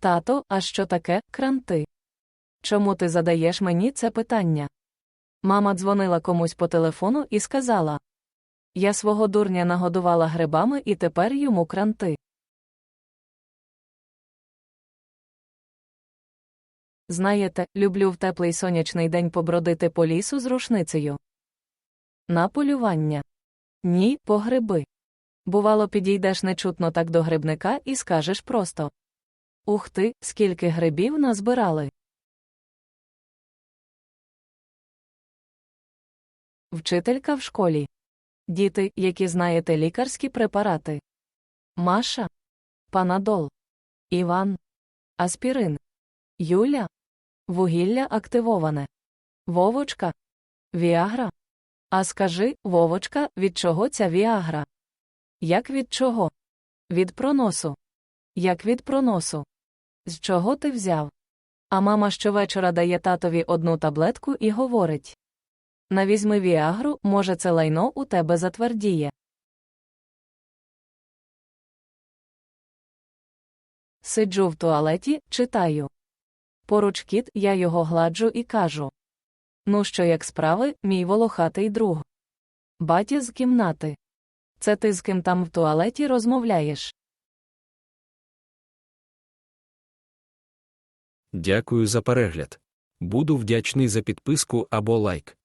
Тато, а що таке кранти? Чому ти задаєш мені це питання? Мама дзвонила комусь по телефону і сказала: Я свого дурня нагодувала грибами і тепер йому кранти. Знаєте, люблю в теплий сонячний день побродити по лісу з рушницею. На полювання. Ні, по гриби. Бувало, підійдеш нечутно так до грибника і скажеш просто: Ух ти, скільки грибів назбирали. Вчителька в школі. Діти, які знаєте лікарські препарати. Маша. Панадол. Іван. Аспірин. Юля. Вугілля активоване. Вовочка. Віагра. А скажи, Вовочка, від чого ця віагра? Як від чого? Від проносу. Як від проносу. З чого ти взяв? А мама щовечора дає татові одну таблетку і говорить: Навізьми віагру, може, це лайно у тебе затвердіє. Сиджу в туалеті, читаю. Поруч кіт, я його гладжу і кажу: Ну, що як справи, мій волохатий друг? Батя з кімнати. Це ти з ким там в туалеті розмовляєш? Дякую за перегляд. Буду вдячний за підписку або лайк.